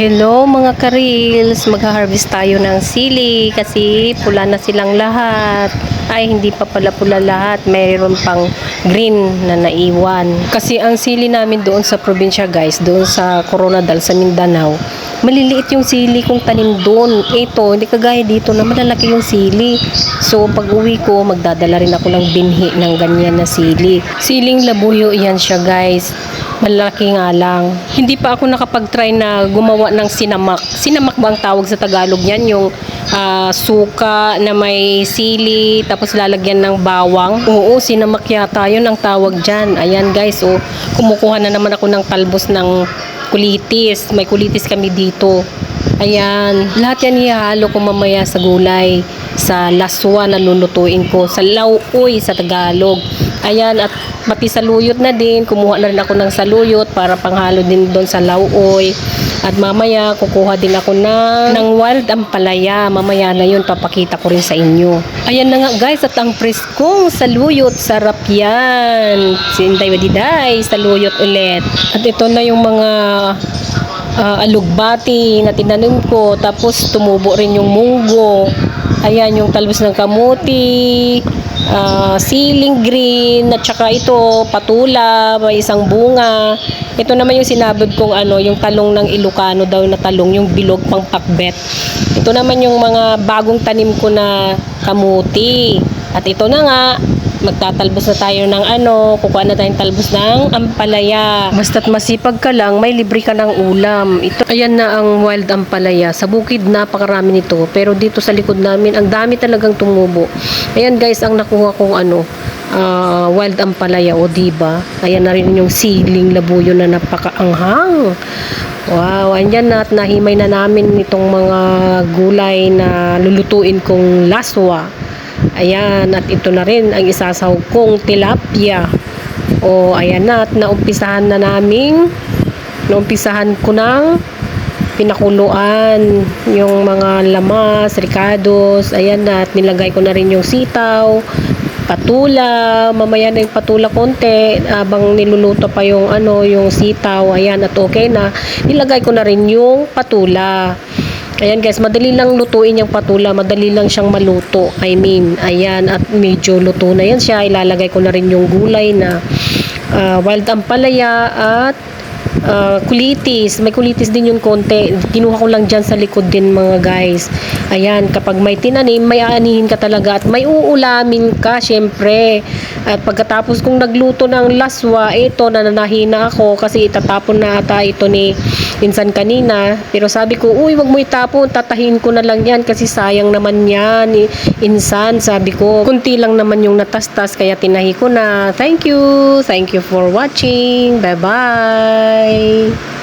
Hello mga karils, magha-harvest tayo ng sili kasi pula na silang lahat. Ay, hindi pa pala pula lahat. Mayroon pang green na naiwan. Kasi ang sili namin doon sa probinsya guys, doon sa Coronadal, sa Mindanao, maliliit yung sili kong tanim doon. Ito, hindi kagaya dito na malalaki yung sili. So, pag uwi ko, magdadala rin ako ng binhi ng ganyan na sili. Siling labuyo yan siya guys. Malaki nga lang. Hindi pa ako nakapag-try na gumawa ng sinamak. Sinamak ba ang tawag sa Tagalog niyan? Yung ah, suka na may sili, tapos lalagyan ng bawang. Oo, sinamak yata yun ang tawag dyan. Ayan guys, oh, kumukuha na naman ako ng talbos ng kulitis. May kulitis kami dito. Ayan, lahat yan ihalo ko mamaya sa gulay, sa laswa na lulutuin ko, sa lauoy sa Tagalog. Ayan, at pati saluyot na din, kumuha na rin ako ng saluyot para panghalo din doon sa lauoy. At mamaya, kukuha din ako ng, ng wild ampalaya. Mamaya na yun, papakita ko rin sa inyo. Ayan na nga guys, at ang preskong saluyot, sarap yan. Sinday wadiday, saluyot ulit. At ito na yung mga ah, alugbati na tinanim ko tapos tumubo rin yung munggo ayan yung talbos ng kamuti ah, siling green at saka ito patula may isang bunga. Ito naman yung sinabod kong ano yung talong ng Ilocano daw na talong yung bilog pang pakbet. Ito naman yung mga bagong tanim ko na kamuti. At ito na nga magtatalbos na tayo ng ano, kukuha na tayong talbos ng ampalaya. Basta't masipag ka lang, may libre ka ng ulam. Ito, ayan na ang wild ampalaya. Sa bukid, napakarami nito. Pero dito sa likod namin, ang dami talagang tumubo. Ayan guys, ang nakuha kong ano, ah, wild ampalaya o diba? Ayan na rin yung siling labuyo na napakaanghang. Wow, andyan na at nahimay na namin itong mga gulay na lulutuin kong laswa. Ayan, at ito na rin ang isasaw kong tilapia. O, ayan na, at naumpisahan na naming, naumpisahan ko ng pinakuluan yung mga lamas, ricados, ayan na, at nilagay ko na rin yung sitaw, patula, mamaya na yung patula konti, habang niluluto pa yung ano, yung sitaw, ayan, at okay na, nilagay ko na rin yung patula. Ayan guys, madali lang lutuin yung patula, madali lang siyang maluto. I mean, ayan, at medyo luto na yan siya. Ilalagay ko na rin yung gulay na ah, wild ampalaya at ah, kulitis. May kulitis din yung konti. Kinuha ko lang dyan sa likod din mga guys. Ayan, kapag may tinanim, may aanihin ka talaga at may uulamin ka, syempre. At pagkatapos kong nagluto ng laswa, ito, nananahina ako kasi itatapon na ata ito ni insan kanina. Pero sabi ko, uy, wag mo itapon, tatahin ko na lang yan kasi sayang naman yan. I- Insan, sabi ko, kunti lang naman yung natastas kaya tinahi ko na. Thank you. Thank you for watching. Bye-bye.